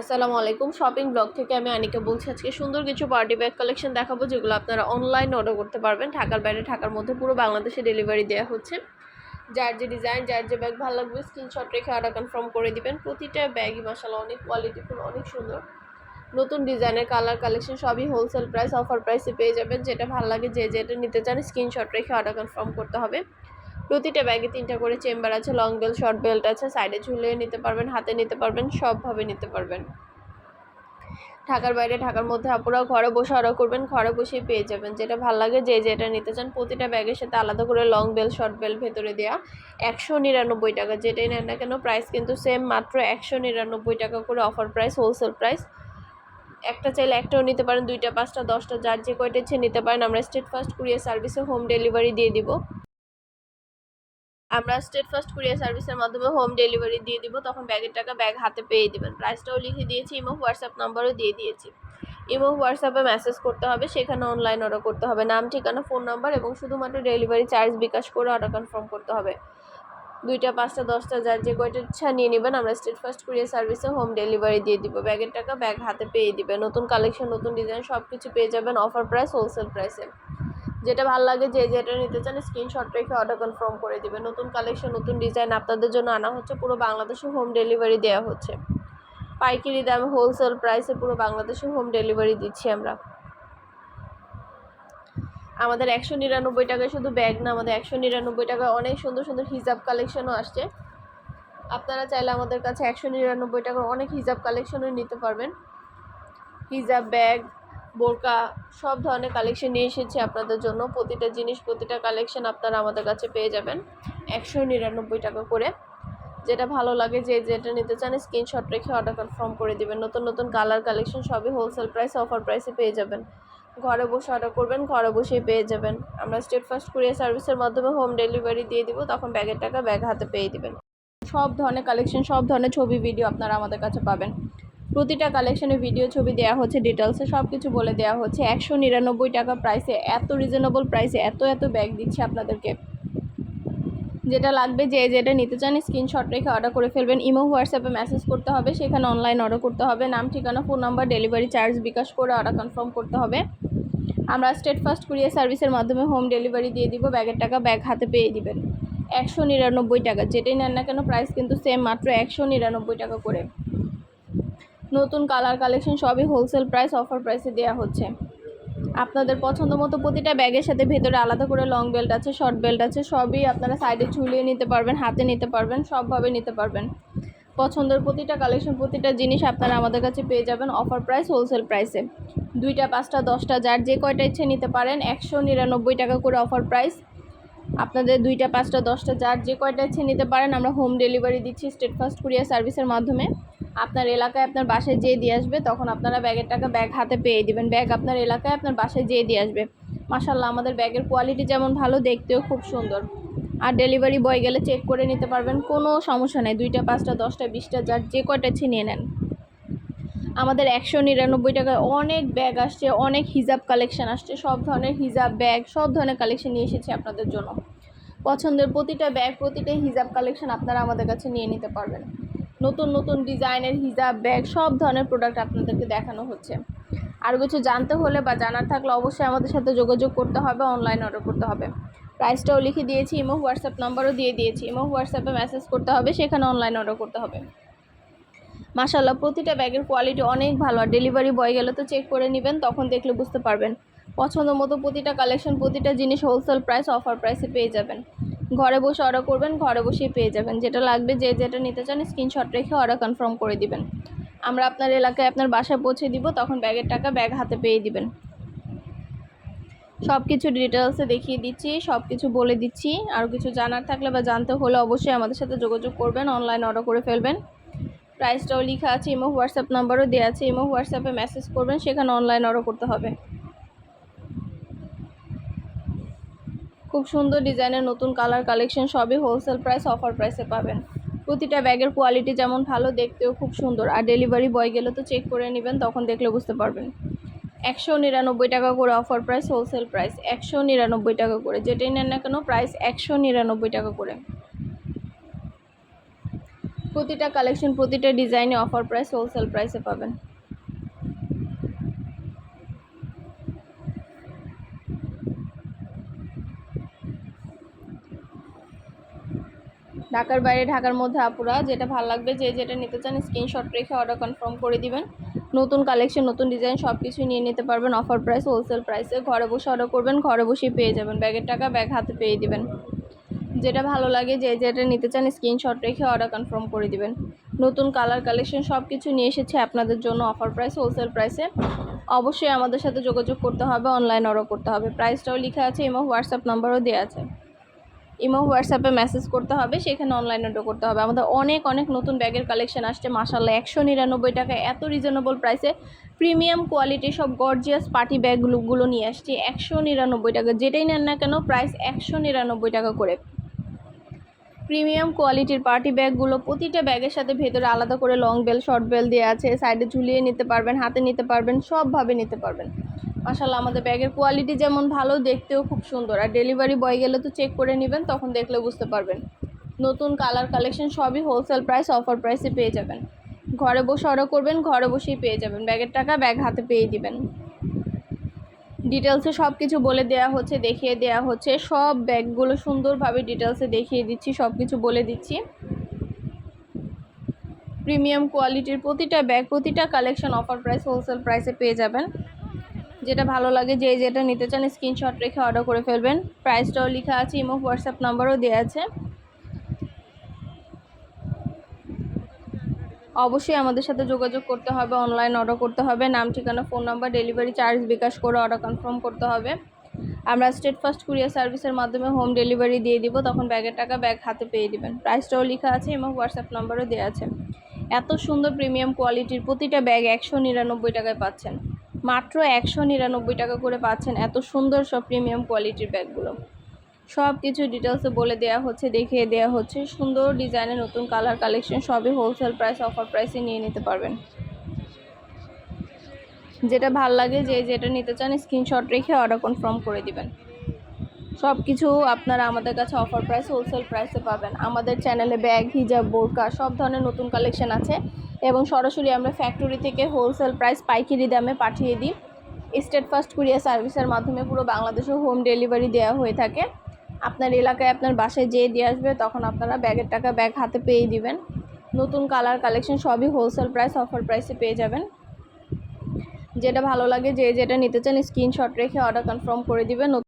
আসসালামু আলাইকুম। Shopping blog থেকে আমি আনিকা বলছি, আজকে সুন্দর কিছু পার্টি ব্যাগ কালেকশন দেখাবো, যেগুলো আপনারা অনলাইন অর্ডার করতে পারবেন। ঢাকার বাইরে, ঢাকার মধ্যে পুরো বাংলাদেশে ডেলিভারি দেওয়া হচ্ছে। যার যে ডিজাইন যার যে ব্যাগ ভালো লাগবে স্ক্রিনশট রেখে অর্ডার কনফার্ম করে দিবেন। প্রতিটা ব্যাগই মাসাল্লাহ অনেক কোয়ালিটিফুল অনেক সুন্দর। নতুন ডিজাইনের কালার কালেকশন সবই হোলসেল প্রাইস অফার প্রাইসে পেয়ে যাবেন। যেটা ভালো লাগে যে যেটা নিতে চান স্ক্রিনশট রেখে অর্ডার কনফার্ম করতে হবে। প্রতিটা ব্যাগে তিনটা করে চেম্বার আছে লং বেল্ট শর্ট বেল্ট আছে সাইডে ঝুলিয়ে নিতে পারবেন, হাতে নিতে পারবেন, সবভাবে নিতে পারবেন। ঢাকার বাইরে, ঢাকার মধ্যে আপনারা ঘরে বসে অর্ডার করবেন, ঘরে বসেই পেয়ে যাবেন। যেটা ভালো লাগে, যে যেটা নিতে চান, প্রতিটা ব্যাগের সাথে আলাদা করে লং বেল শর্ট বেল ভেতরে দেওয়া একশো নিরানব্বই টাকা, যেটাই নেন না কেন প্রাইস কিন্তু সেম মাত্র একশো নিরানব্বই টাকা করে অফার প্রাইস হোলসেল প্রাইস একটা চাইলে একটাও নিতে পারেন, দুইটা, পাঁচটা, দশটা, যার যে কয়টা ইচ্ছে নিতে পারেন, আমরা স্টেট ফার্স্ট কুরিয়ার সার্ভিসে হোম ডেলিভারি দিয়ে দিব। আমরা স্টেট ফার্স্ট কুরিয়ার সার্ভিসের মাধ্যমে হোম ডেলিভারি দিয়ে দিব, তখন ব্যাগের টাকা ব্যাগ হাতে পেয়ে দিবেন। প্রাইসটাও লিখে দিয়েছি ইমো হোয়াটসঅ্যাপ নাম্বারও দিয়ে দিয়েছি। ইমো হোয়াটসঅ্যাপে মেসেজ করতে হবে, সেখানে অনলাইন অর্ডার করতে হবে। নাম, ঠিকানা ফোন নাম্বার এবং শুধুমাত্র ডেলিভারি চার্জ বিকাশ করে অর্ডার কনফার্ম করতে হবে। দুইটা, পাঁচটা, দশটা যার যে কয়টা ইচ্ছা নিয়ে নেবেন, আমরা স্টেট ফার্স্ট কুরিয়ার সার্ভিসে হোম ডেলিভারি দিয়ে দিব। ব্যাগের টাকা ব্যাগ হাতে পেয়ে দিবে নতুন কালেকশন নতুন ডিজাইন সব কিছু পেয়ে যাবেন অফার প্রাইস হোলসেল প্রাইসে যেটা ভালো লাগে যে, যেটা নিতে চান স্ক্রিনশট রেখে অর্ডার কনফার্ম করে দিবে নতুন কালেকশন নতুন ডিজাইন আপনাদের জন্য আনা হচ্ছে। পুরো বাংলাদেশে হোম ডেলিভারি দেওয়া হচ্ছে। পাইকারি দামে হোলসেল প্রাইসে পুরো বাংলাদেশে হোম ডেলিভারি দিচ্ছি আমরা। আমাদের একশো নিরানব্বই টাকায় শুধু ব্যাগ না, আমাদের একশো নিরানব্বই টাকায় অনেক সুন্দর সুন্দর হিজাব কালেকশনও আসছে। আপনারা চাইলে আমাদের কাছে একশো নিরানব্বই টাকার অনেক হিজাব কালেকশনও নিতে পারবেন। হিজাব ব্যাগ বোরকা, সব ধরনের কালেকশন নিয়ে এসেছি আপনাদের জন্য। প্রতিটা জিনিস, প্রতিটা কালেকশন আপনারা আমাদের কাছে পেয়ে যাবেন। একশো নিরানব্বই টাকা করে। যেটা ভালো লাগে যে যেটা নিতে চান স্ক্রিনশট রেখে অর্ডার কনফার্ম করে দিবেন। নতুন নতুন কালার কালেকশন সবই হোলসেল প্রাইস অফার প্রাইসে পেয়ে যাবেন। ঘরে বসে অর্ডার করবেন, ঘরে বসেই পেয়ে যাবেন। আমরা স্টেট ফার্স্ট কুরিয়ার সার্ভিসের মাধ্যমে হোম ডেলিভারি দিয়ে দিব, তখন ব্যাগের টাকা ব্যাগ হাতে পেয়ে দিবেন। সব ধরনের কালেকশন সব ধরনের ছবি ভিডিও আপনারা আমাদের কাছে পাবেন। প্রতিটা কালেকশনে ভিডিও ছবি দেওয়া হচ্ছে ডিটেলসে সব কিছু বলে দেওয়া হচ্ছে। একশো নিরানব্বই টাকা প্রাইসে এত রিজনেবল প্রাইসে এত এত ব্যাগ দিচ্ছে আপনাদেরকে। যেটা লাগবে যে যেটা নিতে চান স্ক্রিনশট রেখে অর্ডার করে ফেলবেন। ইমো হোয়াটসঅ্যাপে মেসেজ করতে হবে, সেখানে অনলাইন অর্ডার করতে হবে। নাম, ঠিকানা phone number delivery charge bKash করে অর্ডার কনফার্ম করতে হবে। আমরা স্টেট ফার্স্ট কুরিয়ার সার্ভিসের মাধ্যমে হোম ডেলিভারি দিয়ে দিব, ব্যাগের টাকা ব্যাগ হাতে পেয়ে দিবেন। একশো নিরানব্বই টাকা, যেটাই নেন না কেন প্রাইস কিন্তু সেম মাত্র একশো নিরানব্বই টাকা করে। নতুন কালার কালেকশন সবই হোলসেল প্রাইস অফার প্রাইসে দেওয়া হচ্ছে। আপনাদের পছন্দ মতো প্রতিটা ব্যাগের সাথে ভেতরে আলাদা করে লং বেল্ট আছে শর্ট বেল্ট আছে, সবই আপনারা সাইডে ঝুলিয়ে নিতে পারবেন, হাতে নিতে পারবেন, সবভাবে নিতে পারবেন। পছন্দের প্রতিটা কালেকশন প্রতিটা জিনিস আপনারা আমাদের কাছে পেয়ে যাবেন অফার প্রাইস হোলসেল প্রাইসে দুইটা, পাঁচটা, দশটা, যার যে কয়টা ইচ্ছে নিতে পারেন, একশো নিরানব্বই টাকা করে অফার প্রাইস আপনাদের দুইটা, পাঁচটা, দশটা, যার যে কয়টা ইচ্ছে নিতে পারেন, আমরা হোম ডেলিভারি দিচ্ছি স্টেট ফার্স্ট কুরিয়ার সার্ভিসের মাধ্যমে। আপনার এলাকায় আপনার বাসায় যেয়ে দিয়ে আসবে, তখন আপনারা ব্যাগের টাকা ব্যাগ হাতে পেয়ে দিবেন। ব্যাগ আপনার এলাকায়, আপনার বাসায় যেয়ে দিয়ে আসবে। মাসাল্লাহ আমাদের ব্যাগের কোয়ালিটি যেমন ভালো, দেখতেও খুব সুন্দর। আর ডেলিভারি বয় গেলে চেক করে নিতে পারবেন, কোনো সমস্যা নেই। দুইটা, পাঁচটা, দশটা, বিশটা, যার যে কয়টা ছিনিয়ে নেন। আমাদের একশো নিরানব্বই টাকায় অনেক ব্যাগ আসছে, অনেক হিজাব কালেকশন আসছে। সব ধরনের হিজাব ব্যাগ, সব ধরনের কালেকশন নিয়ে এসেছি আপনাদের জন্য। পছন্দের প্রতিটা ব্যাগ, প্রতিটা হিজাব কালেকশন আপনারা আমাদের কাছে নিয়ে নিতে পারবেন। নতুন নতুন ডিজাইনের হিজাব, ব্যাগ, সব ধরনের প্রোডাক্ট আপনাদেরকে দেখানো হচ্ছে। আর কিছু জানতে হলে বা জানার থাকলে অবশ্যই আমাদের সাথে যোগাযোগ করতে হবে অনলাইন অর্ডার করতে হবে। প্রাইসটাও লিখে দিয়েছি ইমো হোয়াটসঅ্যাপ নাম্বারও দিয়ে দিয়েছি। ইমো হোয়াটসঅ্যাপে মেসেজ করতে হবে, সেখানে অনলাইন অর্ডার করতে হবে। মাশাল্লাহ প্রতিটা ব্যাগের কোয়ালিটি অনেক ভালো। আর ডেলিভারি বয় গেলে তো চেক করে নেবেন, তখন দেখলে বুঝতে পারবেন। পছন্দ মতো প্রতিটা কালেকশন প্রতিটা জিনিস হোলসেল প্রাইস অফার প্রাইসে পেয়ে যাবেন। ঘরে বসে অর্ডার করবেন, ঘরে বসেই পেয়ে যাবেন। যেটা লাগবে, যে যেটা নিতে চান স্ক্রিনশট রেখে অর্ডার কনফার্ম করে দিবেন। আমরা আপনার এলাকায় আপনার বাসায় পৌঁছে দিব, তখন ব্যাগের টাকা ব্যাগ হাতে পেয়ে দিবেন। সব কিছু ডিটেলসে দেখিয়ে দিচ্ছি সব কিছু বলে দিচ্ছি। আর কিছু জানার থাকলে বা জানতে হলে অবশ্যই আমাদের সাথে যোগাযোগ করবেন অনলাইন অর্ডার করে ফেলবেন। প্রাইসটাও লেখা আছে ইমো হোয়াটসঅ্যাপ নাম্বারও দেওয়া আছে ইমো হোয়াটসঅ্যাপে মেসেজ করবেন, সেখানে অনলাইন অর্ডার করতে হবে। খুব সুন্দর ডিজাইনের নতুন কালার কালেকশন সবই হোলসেল প্রাইস অফার প্রাইসে পাবেন। প্রতিটা ব্যাগের কোয়ালিটি যেমন ভালো, দেখতেও খুব সুন্দর। আর ডেলিভারি বয় গেলে তো চেক করে নেবেন, তখন দেখলে বুঝতে পারবেন। একশো নিরানব্বই টাকা করে অফার প্রাইস হোলসেল প্রাইস একশো নিরানব্বই টাকা করে। যেটাই নেন না কেন প্রাইস একশো নিরানব্বই টাকা করে। প্রতিটা কালেকশন প্রতিটা ডিজাইনে অফার প্রাইস হোলসেল প্রাইসে পাবেন। ঢাকার বাইরে, ঢাকার মধ্যে আপুরা, যেটা ভালো লাগবে, যে যেটা নিতে চান স্ক্রিনশট রেখে অর্ডার কনফার্ম করে দিবেন। নতুন কালেকশন নতুন ডিজাইন সব কিছু নিয়ে নিতে পারবেন অফার প্রাইস হোলসেল প্রাইসে ঘরে বসে অর্ডার করবেন, ঘরে বসেই পেয়ে যাবেন। ব্যাগের টাকা ব্যাগ হাতে পেয়ে দিবেন। যেটা ভালো লাগে, যে যেটা নিতে চান স্ক্রিনশট রেখে অর্ডার কনফার্ম করে দিবেন। নতুন কালার কালেকশন সব কিছু নিয়ে এসেছে আপনাদের জন্য অফার প্রাইস হোলসেল প্রাইসে অবশ্যই আমাদের সাথে যোগাযোগ করতে হবে অনলাইন অর্ডার করতে হবে। প্রাইসটাও লেখা আছে এবং হোয়াটসঅ্যাপ নাম্বারও দেওয়া আছে। ইমো হোয়াটসঅ্যাপে মেসেজ করতে হবে, সেখানে অনলাইন অর্ডার করতে হবে। আমাদের অনেক অনেক নতুন ব্যাগের কালেকশন আসছে মাসাল্লাহ একশো নিরানব্বই টাকা, এত রিজনেবল প্রাইসে প্রিমিয়াম কোয়ালিটি সব গর্জিয়াস পার্টি ব্যাগগুলো নিয়ে আসছি, একশো নিরানব্বই টাকা। যেটাই নেন না কেন প্রাইস একশো নিরানব্বই টাকা করে। প্রিমিয়াম কোয়ালিটির পার্টি ব্যাগগুলো প্রতিটা ব্যাগের সাথে ভেতরে আলাদা করে লং বেল শর্ট বেল দেওয়া আছে সাইডে ঝুলিয়ে নিতে পারবেন, হাতে নিতে পারবেন, সবভাবে নিতে পারবেন। মাসাল্লাহ আমাদের ব্যাগের কোয়ালিটি যেমন ভালো, দেখতেও খুব সুন্দর। আর ডেলিভারি বয় গেলে তো চেক করে নেবেন, তখন দেখলে বুঝতে পারবেন। নতুন কালার কালেকশন সবই হোলসেল প্রাইস অফার প্রাইসে পেয়ে যাবেন। ঘরে বসে অর্ডার করবেন, ঘরে বসেই পেয়ে যাবেন। ব্যাগের টাকা ব্যাগ হাতে পেয়ে দিবেন। ডিটেলসে সব কিছু বলে দেওয়া হচ্ছে, দেখিয়ে দেওয়া হচ্ছে। সব ব্যাগগুলো সুন্দরভাবে ডিটেলসে দেখিয়ে দিচ্ছি সব কিছু বলে দিচ্ছি। প্রিমিয়াম কোয়ালিটির প্রতিটা ব্যাগ প্রতিটা কালেকশন অফার প্রাইস হোলসেল প্রাইসে পেয়ে যাবেন। যেটা ভালো লাগে, যে যেটা নিতে চান স্ক্রিনশট রেখে অর্ডার করে ফেলবেন। প্রাইসটাও লেখা আছে ইমো হোয়াটসঅ্যাপ নাম্বারও দেওয়া আছে। অবশ্যই আমাদের সাথে যোগাযোগ করতে হবে অনলাইন অর্ডার করতে হবে। নাম, ঠিকানা phone number delivery charge bKash করে অর্ডার কনফার্ম করতে হবে। আমরা স্টেট ফার্স্ট কুরিয়ার সার্ভিসের মাধ্যমে হোম ডেলিভারি দিয়ে দিব, তখন ব্যাগের টাকা ব্যাগ হাতে পেয়ে দিবেন। প্রাইসটাও লেখা আছে এবং হোয়াটসঅ্যাপ নাম্বারও দেওয়া আছে। এত সুন্দর প্রিমিয়াম কোয়ালিটির প্রতিটা ব্যাগ একশো নিরানব্বই টাকায় পাচ্ছেন। মাত্র একশো নিরানব্বই টাকা করে পাচ্ছেন এত সুন্দর সব প্রিমিয়াম কোয়ালিটির ব্যাগগুলো। সব কিছু ডিটেলসে বলে দেওয়া হচ্ছে, দেখিয়ে দেওয়া হচ্ছে। সুন্দর ডিজাইনের নতুন কালার কালেকশন সবই হোলসেল প্রাইস অফার প্রাইসে নিয়ে নিতে পারবেন। যেটা ভালো লাগে, যে যেটা নিতে চান স্ক্রিনশট রেখে অর্ডার কনফার্ম করে দিবেন। সব কিছু আপনারা আমাদের কাছে অফার প্রাইস হোলসেল প্রাইসে পাবেন। আমাদের চ্যানেলে ব্যাগ, হিজাব, বোরকা, সব ধরনের নতুন কালেকশন আছে। এবং সরাসরি আমরা ফ্যাক্টরি থেকে হোলসেল প্রাইস পাইকারি দামে পাঠিয়ে দিই। স্টেট ফার্স্ট কুরিয়ার সার্ভিসের মাধ্যমে পুরো বাংলাদেশে হোম ডেলিভারি দেওয়া হয়ে থাকে। আপনার এলাকায় আপনার বাসায় যেয়ে দিয়ে আসবে, তখন আপনারা ব্যাগের টাকা ব্যাগ হাতে পেয়ে দিবেন। নতুন কালার কালেকশন সবই হোলসেল প্রাইস অফার প্রাইসে পেয়ে যাবেন। যেটা ভালো লাগে, যে যেটা নিতে চান স্ক্রিনশট রেখে অর্ডার কনফার্ম করে দিবেন।